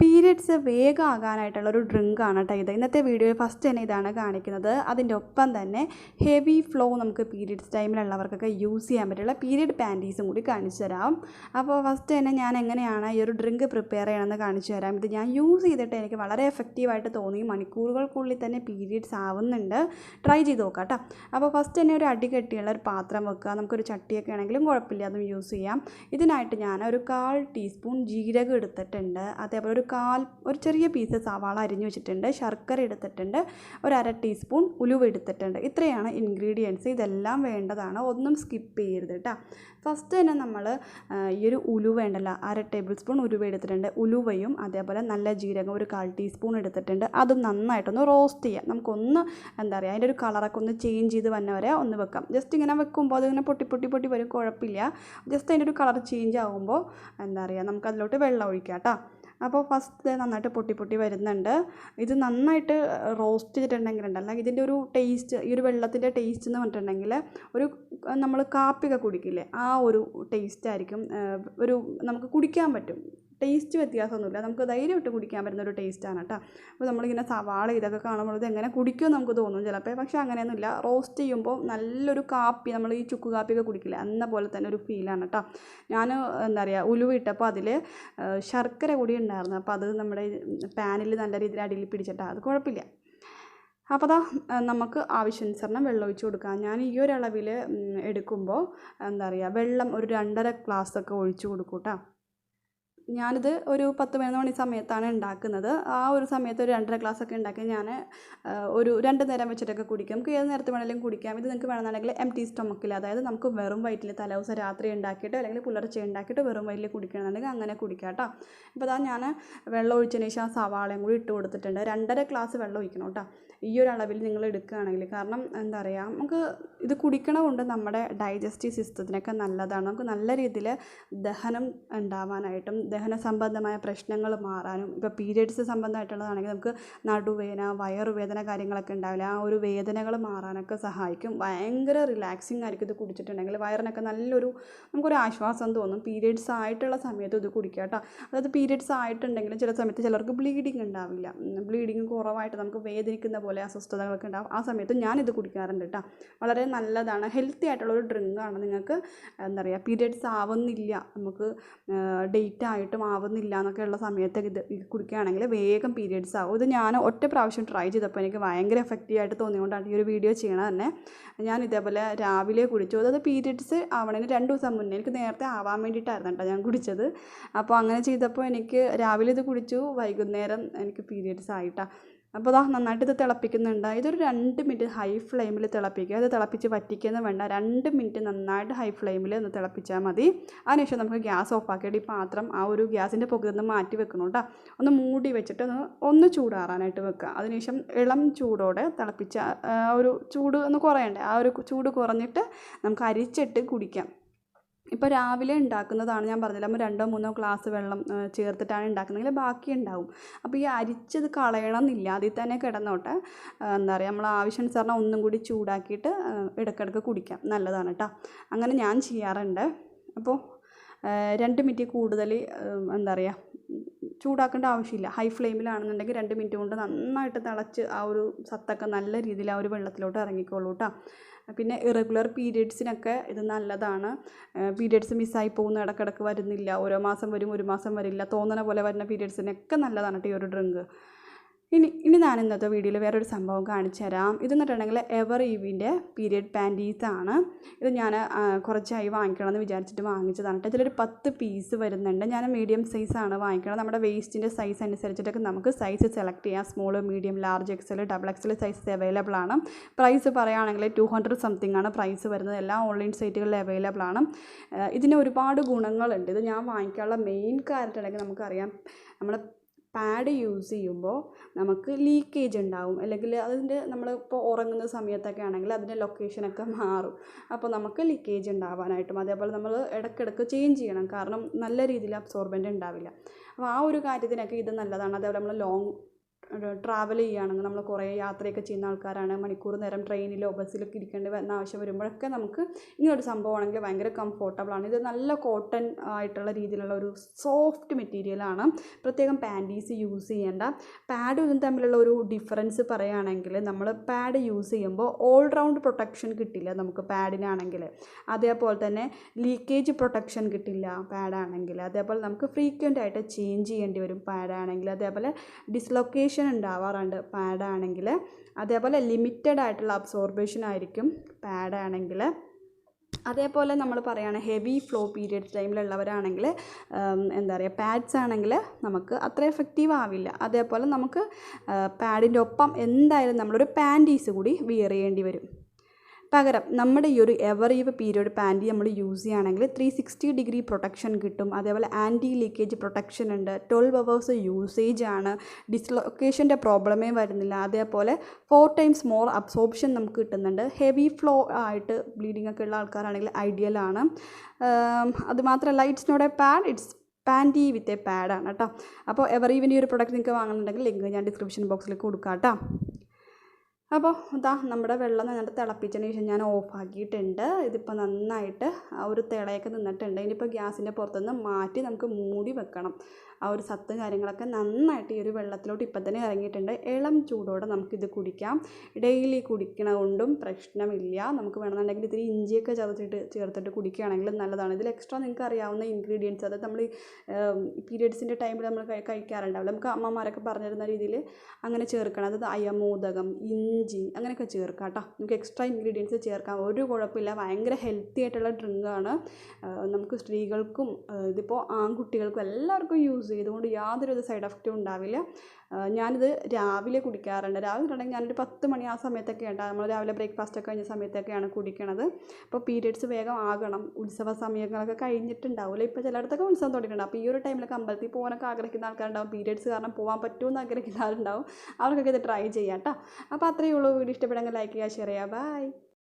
Periods വേഗം ആകാനായിട്ടുള്ള ഒരു ഡ്രിങ്കാണ് കേട്ടോ ഇത്. ഇന്നത്തെ വീഡിയോയിൽ ഫസ്റ്റ് തന്നെ ഇതാണ് കാണിക്കുന്നത്. അതിന്റെ ഒപ്പം തന്നെ ഹെവി ഫ്ലോ നമുക്ക് പീരിയഡ്സ് ടൈമിലുള്ളവർക്കൊക്കെ യൂസ് ചെയ്യാൻ പറ്റുള്ള പീരിയഡ് പാന്റീസും കൂടി കാണിച്ചു തരാം. അപ്പോൾ ഫസ്റ്റ് തന്നെ ഞാൻ എങ്ങനെയാണ് ഈ ഒരു ഡ്രിങ്ക് പ്രിപ്പയർ ചെയ്യണമെന്ന് കാണിച്ചു തരാം. ഇത് ഞാൻ യൂസ് ചെയ്തിട്ട് എനിക്ക് വളരെ എഫക്റ്റീവായിട്ട് തോന്നി. മണിക്കൂറുകൾക്കുള്ളിൽ തന്നെ പീരിയഡ്സ് ആവുന്നുണ്ട്. ട്രൈ ചെയ്ത് നോക്കാം കേട്ടോ. അപ്പോൾ ഫസ്റ്റ് തന്നെ ഒരു അടി കെട്ടിയുള്ള ഒരു പാത്രം വെക്കുക. നമുക്കൊരു ചട്ടിയൊക്കെ ആണെങ്കിലും കുഴപ്പമില്ല അതും യൂസ് ചെയ്യാം. ഇതിനായിട്ട് ഞാൻ ഒരു കാൽ ടീസ്പൂൺ ജീരകം എടുത്തിട്ടുണ്ട്. അതേപോലെ ഒരു കാൽ ഒരു ചെറിയ പീസ് സവാള അരിഞ്ഞു വെച്ചിട്ടുണ്ട് ശർക്കര എടുത്തിട്ടുണ്ട് ഒരു അര ടീസ്പൂൺ ഉലുവ എടുത്തിട്ടുണ്ട്. ഇത്രയാണ് ഇൻഗ്രീഡിയൻസ് ഇതെല്ലാം വേണ്ടതാണ്. ഒന്നും സ്കിപ്പ് ചെയ്യരുത് കേട്ടോ ഫസ്റ്റ് തന്നെ നമ്മൾ ഈ ഒരു ഉലുവ ഉണ്ടല്ലോ അര ടേബിൾ സ്പൂൺ ഉലുവ എടുത്തിട്ടുണ്ട്. ഉലുവയും അതേപോലെ നല്ല ജീരകം ഒരു കാൽ ടീസ്പൂൺ എടുത്തിട്ടുണ്ട്. അതും നന്നായിട്ടൊന്ന് റോസ്റ്റ് ചെയ്യാം. നമുക്കൊന്ന് എന്താ പറയുക അതിന്റെ ഒരു കളറൊക്കെ ഒന്ന് ചേഞ്ച് ചെയ്ത് വന്നവരെ ഒന്ന് വെക്കാം. ജസ്റ്റ് ഇങ്ങനെ വെക്കുമ്പോൾ അതിങ്ങനെ പൊട്ടി പൊട്ടി പൊട്ടി വരും കുഴപ്പമില്ല. ജസ്റ്റ് അതിന്റെ ഒരു കളർ ചേഞ്ച് ആകുമ്പോൾ എന്താ പറയുക നമുക്ക് അതിലോട്ട് വെള്ളം ഒഴിക്കാം കേട്ടോ അപ്പോൾ ഫസ്റ്റ് നന്നായിട്ട് പൊട്ടി പൊട്ടി വരുന്നുണ്ട്. ഇത് നന്നായിട്ട് റോസ്റ്റ് ചെയ്തിട്ടുണ്ടെങ്കിൽ ഉണ്ടല്ലോ ഇതിന്റെ ഒരു ടേസ്റ്റ് ഈ ഒരു വെള്ളത്തിന്റെ ടേസ്റ്റ് എന്ന് പറഞ്ഞിട്ടുണ്ടെങ്കിൽ ഒരു നമ്മൾ കാപ്പിയൊക്കെ കുടിക്കില്ലേ ആ ഒരു ടേസ്റ്റ് ആയിരിക്കും ഒരു നമുക്ക് കുടിക്കാൻ പറ്റും. ടേസ്റ്റ് വ്യത്യാസമൊന്നുമില്ല. നമുക്ക് ധൈര്യമായിട്ട് കുടിക്കാൻ പറ്റുന്ന ഒരു ടേസ്റ്റാണ് കേട്ടോ. അപ്പോൾ നമ്മളിങ്ങനെ സവാള ഇതൊക്കെ കാണുമ്പോൾ ഇത് എങ്ങനെ കുടിക്കുമെന്ന് നമുക്ക് തോന്നും ചിലപ്പോൾ. പക്ഷേ അങ്ങനെയൊന്നുമില്ല. റോസ്റ്റ് ചെയ്യുമ്പോൾ നല്ലൊരു കാപ്പി നമ്മൾ ഈ ചുക്ക് കാപ്പിയൊക്കെ കുടിക്കില്ല എന്ന പോലെ തന്നെ ഒരു ഫീലാണ് കേട്ടോ. ഞാൻ എന്താ പറയുക ഉലുവിട്ടപ്പോൾ അതിൽ ശർക്കര കൂടി ഉണ്ടായിരുന്നു. അപ്പോൾ അത് നമ്മുടെ പാനിൽ നല്ല രീതിയിൽ അടിയിൽ പിടിച്ചിട്ടാണ് അത് കുഴപ്പമില്ല. അപ്പോൾ അതാ നമുക്ക് ആവശ്യാനുസരണം വെള്ളം കൊടുക്കാം. ഞാൻ ഈ ഒരളവിൽ എടുക്കുമ്പോൾ എന്താ പറയുക വെള്ളം ഒരു രണ്ടര ഗ്ലാസ്സൊക്കെ ഒഴിച്ച് കൊടുക്കും കേട്ടോ. ഞാനിത് ഒരു പത്ത് പതിനൊന്ന് മണി സമയത്താണ് ഉണ്ടാക്കുന്നത്. ആ ഒരു സമയത്ത് ഒരു രണ്ടര ഗ്ലാസ് ഒക്കെ ഉണ്ടാക്കി ഞാൻ ഒരു രണ്ട് നേരം വെച്ചിട്ടൊക്കെ കുടിക്കും. നമുക്ക് ഏത് നേരത്തെ വേണമെങ്കിലും കുടിക്കാം. ഇത് നിങ്ങൾക്ക് വേണമെന്നുണ്ടെങ്കിൽ എം ടി സ്റ്റൊമക്കിൽ അതായത് നമുക്ക് വെറും വയറ്റിൽ തലേദിവസം രാത്രി ഉണ്ടാക്കിയിട്ട് അല്ലെങ്കിൽ പുലർച്ചെ ഉണ്ടാക്കിയിട്ട് വെറും വയറ്റിൽ കുടിക്കണമെന്നുണ്ടെങ്കിൽ അങ്ങനെ കുടിക്കാം കേട്ടോ. ഇപ്പോൾ അതാ ഞാൻ വെള്ളം ഒഴിച്ചതിന് ശേഷം ആ സവാളയും കൂടി ഇട്ട് കൊടുത്തിട്ടുണ്ട്. രണ്ടര ഗ്ലാസ് വെള്ളം ഒഴിക്കണം കേട്ടോ. ഈ ഒരു അളവിൽ നിങ്ങൾ എടുക്കുകയാണെങ്കിൽ കാരണം എന്താ പറയുക നമുക്ക് ഇത് കുടിക്കണ കൊണ്ട് നമ്മുടെ ഡൈജസ്റ്റീവ് സിസ്റ്റത്തിനൊക്കെ നല്ലതാണ്. നമുക്ക് നല്ല രീതിയിൽ ദഹനം ഉണ്ടാവാനായിട്ടും ദഹന സംബന്ധമായ പ്രശ്നങ്ങൾ മാറാനും ഇപ്പോൾ പീരിയഡ്സ് സംബന്ധമായിട്ടുള്ളതാണെങ്കിൽ നമുക്ക് നടുവേദന വയറുവേദന കാര്യങ്ങളൊക്കെ ഉണ്ടാവില്ല. ആ ഒരു വേദനകൾ മാറാനൊക്കെ സഹായിക്കും. ഭയങ്കര റിലാക്സിങ് ആയിരിക്കും ഇത് കുടിച്ചിട്ടുണ്ടെങ്കിൽ. വയറിനൊക്കെ നല്ലൊരു നമുക്കൊരു ആശ്വാസം തോന്നും. പീരിയഡ്സ് ആയിട്ടുള്ള സമയത്ത് ഇത് കുടിക്കുക കേട്ടോ. അതായത് പീരിയഡ്സ് ആയിട്ടുണ്ടെങ്കിലും ചില സമയത്ത് ചിലർക്ക് ബ്ലീഡിങ് ഉണ്ടാവില്ല. ബ്ലീഡിങ് കുറവായിട്ട് നമുക്ക് വേദനിക്കുന്ന പോലെ അസ്വസ്ഥതകളൊക്കെ ഉണ്ടാവും. ആ സമയത്ത് ഞാനിത് കുടിക്കാറുണ്ട് കേട്ടോ. വളരെ നല്ലതാണ്. ഹെൽത്തി ആയിട്ടുള്ള ഒരു ഡ്രിങ്ക് ആണ്. നിങ്ങൾക്ക് എന്താ പറയുക പീരിയഡ്സ് ആവുന്നില്ല. നമുക്ക് ഡേറ്റ് ആയിട്ടും ആവുന്നില്ല എന്നൊക്കെ ഉള്ള സമയത്ത് ഇത് കുടിക്കുകയാണെങ്കിൽ വേഗം പീരിയഡ്സ് ആവും. ഇത് ഞാൻ ഒറ്റ പ്രാവശ്യം ട്രൈ ചെയ്തപ്പോൾ എനിക്ക് ഭയങ്കര എഫക്റ്റീവ് ആയിട്ട് തോന്നിയുകൊണ്ടാണ് ഈ ഒരു വീഡിയോ ചെയ്യണത് തന്നെ. ഞാൻ ഇതേപോലെ രാവിലെ കുടിച്ചു. അതായത് പീരിയഡ്സ് ആവണതിന് രണ്ട് ദിവസം മുന്നേ എനിക്ക് നേരത്തെ ആവാൻ വേണ്ടിയിട്ടായിരുന്നു കേട്ടോ ഞാൻ കുടിച്ചത്. അപ്പോൾ അങ്ങനെ ചെയ്തപ്പോൾ എനിക്ക് രാവിലെ ഇത് കുടിച്ചു. വൈകുന്നേരം എനിക്ക് പീരിയഡ്സ് ആയിട്ടാണ് അപ്പോൾ അതാ നന്നായിട്ട് ഇത് തിളപ്പിക്കുന്നുണ്ട്. ഇതൊരു രണ്ട് മിനിറ്റ് ഹൈ ഫ്ലെയിമിൽ തിളപ്പിക്കുക. അത് തിളപ്പിച്ച് വറ്റിക്കുന്നത് വേണ്ട. രണ്ട് മിനിറ്റ് നന്നായിട്ട് ഹൈ ഫ്ലെയിമിൽ ഒന്ന് തിളപ്പിച്ചാൽ മതി. അതിനുശേഷം നമുക്ക് ഗ്യാസ് ഓഫ് ആക്കിയിട്ട് ഈ പാത്രം ആ ഒരു ഗ്യാസിന്റെ പുകയിൽ നിന്ന് മാറ്റി വെക്കണം കേട്ടോ ഒന്ന് മൂടി വെച്ചിട്ട് ഒന്ന് ഒന്ന് ചൂടാറാനായിട്ട് വെക്കുക. അതിനുശേഷം ഇളം ചൂടോടെ തിളപ്പിച്ച ഒരു ചൂട് ഒന്ന് കുറയണ്ടേ? ആ ഒരു ചൂട് കുറഞ്ഞിട്ട് നമുക്ക് അരിച്ചിട്ട് കുടിക്കാം. ഇപ്പോൾ രാവിലെ ഉണ്ടാക്കുന്നതാണ് ഞാൻ പറഞ്ഞില്ല നമ്മൾ രണ്ടോ മൂന്നോ ഗ്ലാസ് വെള്ളം ചേർത്തിട്ടാണ് ഉണ്ടാക്കുന്നതെങ്കിൽ ബാക്കി ഉണ്ടാവും. അപ്പോൾ ഈ അരിച്ചത് കളയണമെന്നില്ല. അതിൽ തന്നെ കിടന്നോട്ടെ. എന്താ പറയുക നമ്മൾ ആവശ്യാനുസരണം ഒന്നും കൂടി ചൂടാക്കിയിട്ട് ഇടയ്ക്കിടയ്ക്ക് കുടിക്കാം. നല്ലതാണ് കേട്ടോ അങ്ങനെ ഞാൻ ചെയ്യാറുണ്ട്. അപ്പോൾ രണ്ട് മിനിറ്റ് കൂടുതൽ എന്താ പറയുക ചൂടാക്കേണ്ട ആവശ്യമില്ല. ഹൈ ഫ്ലെയിമിലാണെന്നുണ്ടെങ്കിൽ രണ്ട് മിനിറ്റ് കൊണ്ട് നന്നായിട്ട് തിളച്ച് ആ ഒരു സത്തൊക്കെ നല്ല രീതിയിൽ ആ ഒരു വെള്ളത്തിലോട്ട് ഇറങ്ങിക്കോളൂ കേട്ടോ പിന്നെ ഇറഗുലർ പീരിയഡ്സിനൊക്കെ ഇത് നല്ലതാണ്. പീരിയഡ്സ് മിസ്സായി പോകുന്ന ഇടക്കിടക്ക് വരുന്നില്ല. ഓരോ മാസം വരും ഒരു മാസം വരില്ല. തോന്നണ പോലെ വരുന്ന പീരിയഡ്സിനൊക്കെ നല്ലതാണ് കേട്ടോ ഈ ഒരു ഡ്രിങ്ക് ഇനി ഇനി ഞാൻ ഇന്നത്തെ വീഡിയോയിൽ വേറൊരു സംഭവം കാണിച്ചു തരാം. ഇതെന്ന് പറഞ്ഞിട്ടുണ്ടെങ്കിൽ എവർ ഈവിന്റെ പീരിയഡ് പാന്റീസ് ആണ്. ഇത് ഞാൻ കുറച്ചായി വാങ്ങിക്കണമെന്ന് വിചാരിച്ചിട്ട് വാങ്ങിച്ചതാണ് ഇതിലൊരു പത്ത് പീസ് വരുന്നുണ്ട്. ഞാൻ മീഡിയം സൈസാണ് വാങ്ങിക്കണം നമ്മുടെ വേസ്റ്റിന്റെ സൈസ് അനുസരിച്ചിട്ടൊക്കെ നമുക്ക് സൈസ് സെലക്ട് ചെയ്യാം. Small medium large XL double XL size available ആണ്. പ്രൈസ് പറയുകയാണെങ്കിൽ ടു ഹൺഡ്രഡ് സംതിങ് ആണ് പ്രൈസ് വരുന്നത്. എല്ലാ ഓൺലൈൻ സൈറ്റുകളിൽ അവൈലബിൾ ആണ്. ഇതിന് ഒരുപാട് ഗുണങ്ങളുണ്ട്. ഇത് ഞാൻ വാങ്ങിക്കാനുള്ള മെയിൻ കാര്യത്തിലേക്ക് നമുക്കറിയാം. നമ്മൾ പാഡ് യൂസ് ചെയ്യുമ്പോൾ നമുക്ക് ലീക്കേജ് ഉണ്ടാവും. അല്ലെങ്കിൽ അതിന്റെ നമ്മളിപ്പോൾ ഉറങ്ങുന്ന സമയത്തൊക്കെ ആണെങ്കിൽ അതിന്റെ ലൊക്കേഷനൊക്കെ മാറും. അപ്പോൾ നമുക്ക് ലീക്കേജ് ഉണ്ടാവാനായിട്ടും അതേപോലെ നമ്മൾ ഇടയ്ക്കിടയ്ക്ക് ചേഞ്ച് ചെയ്യണം. കാരണം നല്ല രീതിയിൽ അബ്സോർബന്റ് ഉണ്ടാവില്ല. അപ്പോൾ ആ ഒരു കാര്യത്തിനൊക്കെ ഇത് നല്ലതാണ്. അതേപോലെ നമ്മൾ ലോങ് ട്രാവൽ ചെയ്യുകയാണെങ്കിൽ നമ്മൾ കുറേ യാത്രയൊക്കെ ചെയ്യുന്ന ആൾക്കാരാണ്. മണിക്കൂർ നേരം ട്രെയിനിലോ ബസ്സിലൊക്കെ ഇരിക്കേണ്ടി വരുന്ന ആവശ്യം വരുമ്പോഴൊക്കെ നമുക്ക് ഇങ്ങനൊരു സംഭവമാണെങ്കിൽ ഭയങ്കര കംഫോർട്ടബിളാണ് ഇത് നല്ല കോട്ടൺ ആയിട്ടുള്ള രീതിയിലുള്ള ഒരു സോഫ്റ്റ് മെറ്റീരിയലാണ് പ്രത്യേകം പാന്റീസ് യൂസ് ചെയ്യേണ്ട. പാഡ് ഇതും തമ്മിലുള്ള ഒരു ഡിഫറൻസ് പറയുകയാണെങ്കിൽ നമ്മൾ പാഡ് യൂസ് ചെയ്യുമ്പോൾ ഓൾ റൗണ്ട് പ്രൊട്ടക്ഷൻ കിട്ടില്ല നമുക്ക് പാഡിനാണെങ്കിൽ അതേപോലെ തന്നെ ലീക്കേജ് പ്രൊട്ടക്ഷൻ കിട്ടില്ല പാഡാണെങ്കിൽ അതേപോലെ നമുക്ക് ഫ്രീക്വന്റ് ആയിട്ട് ചേഞ്ച് ചെയ്യേണ്ടി വരും പാഡാണെങ്കിൽ അതേപോലെ ഡിസ്ലൊക്കേഷൻ ഉണ്ടാവാറുണ്ട്. പാഡാണെങ്കിൽ അതേപോലെ ലിമിറ്റഡ് ആയിട്ടുള്ള അബ്സോർബേഷൻ ആയിരിക്കും പാഡാണെങ്കിൽ അതേപോലെ നമ്മൾ പറയുകയാണ് ഹെവി ഫ്ലോ പീരിയഡ്സ് ടൈമിലുള്ളവരാണെങ്കിൽ എന്താ പറയുക പാഡ്സ് ആണെങ്കിൽ നമുക്ക് അത്ര എഫക്റ്റീവ് ആവില്ല. അതേപോലെ നമുക്ക് പാഡിന്റെ ഒപ്പം എന്തായാലും നമ്മളൊരു പാന്റീസ് കൂടി വിയർ ചെയ്യേണ്ടി വരും. പകരം നമ്മുടെ ഈ ഒരു എവർ ഈവ് പീരിയഡ് പാന്റി നമ്മൾ യൂസ് ചെയ്യുകയാണെങ്കിൽ ത്രീ സിക്സ്റ്റി ഡിഗ്രി പ്രൊട്ടക്ഷൻ കിട്ടും. അതേപോലെ ആന്റി ലീക്കേജ് പ്രൊട്ടക്ഷൻ ഉണ്ട്. ട്വൽവ് അവേഴ്സ് യൂസേജ് ആണ്. ഡിസ്ലൊക്കേഷന്റെ പ്രോബ്ലമേ വരുന്നില്ല. അതേപോലെ ഫോർ ടൈംസ് മോർ അബ്സോർപ്ഷൻ നമുക്ക് കിട്ടുന്നുണ്ട്. ഹെവി ഫ്ലോ ആയിട്ട് ബ്ലീഡിംഗ് ഒക്കെ ഉള്ള ആൾക്കാരാണെങ്കിൽ ഐഡിയൽ ആണ്. അതുമാത്രമല്ല it's not a pad it's panty with a പാഡാണ് കേട്ടോ അപ്പോൾ എവർ ഈവൻ ഈ ഒരു പ്രൊഡക്റ്റ് നിങ്ങൾക്ക് വാങ്ങുന്നുണ്ടെങ്കിൽ ലിങ്ക് ഞാൻ ഡിസ്ക്രിപ്ഷൻ ബോക്സിൽ കൊടുക്കാം കേട്ടോ അപ്പോൾ ഇതാ നമ്മുടെ വെള്ളം നന്നായിട്ട് തിളപ്പിച്ചതിന് ശേഷം ഞാൻ ഓഫാക്കിയിട്ടുണ്ട്. ഇതിപ്പോൾ നന്നായിട്ട് ഒരു തിളയൊക്കെ നിന്നിട്ടുണ്ട്. ഇനിയിപ്പോൾ ഗ്യാസിന്റെ പുറത്തുനിന്ന് മാറ്റി നമുക്ക് മൂടി വെക്കണം. ആ ഒരു സത്ത് കാര്യങ്ങളൊക്കെ നന്നായിട്ട് ഈ ഒരു വെള്ളത്തിലോട്ട് ഇപ്പം തന്നെ ഇറങ്ങിയിട്ടുണ്ട്. ഇളം ചൂടോടെ നമുക്കിത് കുടിക്കാം. ഡെയിലി കുടിക്കണ കൊണ്ടും പ്രശ്നമില്ല. നമുക്ക് വേണമെന്നുണ്ടെങ്കിൽ ഇതിൽ ഇഞ്ചിയൊക്കെ ചതച്ചിട്ട് ചേർത്തിട്ട് കുടിക്കുകയാണെങ്കിൽ നല്ലതാണ്. ഇതിൽ എക്സ്ട്രാ നിങ്ങൾക്ക് അറിയാവുന്ന ഇൻഗ്രീഡിയൻസ് അതായത് നമ്മൾ പീരിയഡ്സിന്റെ ടൈമിൽ നമ്മൾ കഴിക്കാറുണ്ടാവില്ല? നമുക്ക് അമ്മമാരൊക്കെ പറഞ്ഞിരുന്ന രീതിയിൽ അങ്ങനെ ചേർക്കണം. അതായത് അയമോദകം ഇഞ്ചി അങ്ങനെയൊക്കെ ചേർക്കാം കേട്ടോ നമുക്ക് എക്സ്ട്രാ ഇൻഗ്രീഡിയൻസ് ചേർക്കാം. ഒരു കുഴപ്പമില്ല. ഭയങ്കര ഹെൽത്തി ആയിട്ടുള്ള ഡ്രിങ്കാണ് നമുക്ക് സ്ത്രീകൾക്കും ഇതിപ്പോൾ ആൺകുട്ടികൾക്കും എല്ലാവർക്കും യൂസ് ചെയ്തുകൊണ്ട് യാതൊരു സൈഡ് എഫക്റ്റും ഉണ്ടാവില്ല. ഞാനിത് രാവിലെ കുടിക്കാറുണ്ട്. രാവിലെ ഉണ്ടെങ്കിൽ ഞാനൊരു പത്ത് മണി ആ സമയത്തൊക്കെ ഉണ്ടാകും നമ്മൾ രാവിലെ ബ്രേക്ക്ഫാസ്റ്റ് ഒക്കെ കഴിഞ്ഞ സമയത്തൊക്കെയാണ് കുടിക്കണത്. അപ്പോൾ പീരിയഡ്സ് വേഗം ആകണം. ഉത്സവ സമയങ്ങളൊക്കെ കഴിഞ്ഞിട്ടുണ്ടാവില്ല ഇപ്പോൾ ചിലയിടത്തൊക്കെ ഉത്സവം തുടങ്ങിയിട്ടുണ്ട്. അപ്പോൾ ഈ ഒരു ടൈമിലൊക്കെ അമ്പലത്തിൽ പോകാനൊക്കെ ആഗ്രഹിക്കുന്ന ആൾക്കാരുണ്ടാവും. പീരിയഡ്സ് കാരണം പോകാൻ പറ്റുമെന്ന് ആഗ്രഹിക്കുന്ന ആളുണ്ടാവും. അവർക്കൊക്കെ ഇത് ട്രൈ ചെയ്യാം കേട്ടോ അപ്പോൾ അത്രയേ ഉള്ളൂ വീഡിയോ ഇഷ്ടപ്പെടുമെങ്കിൽ ലൈക്ക് ചെയ്യുക ഷെയർ ചെയ്യുക. ബൈ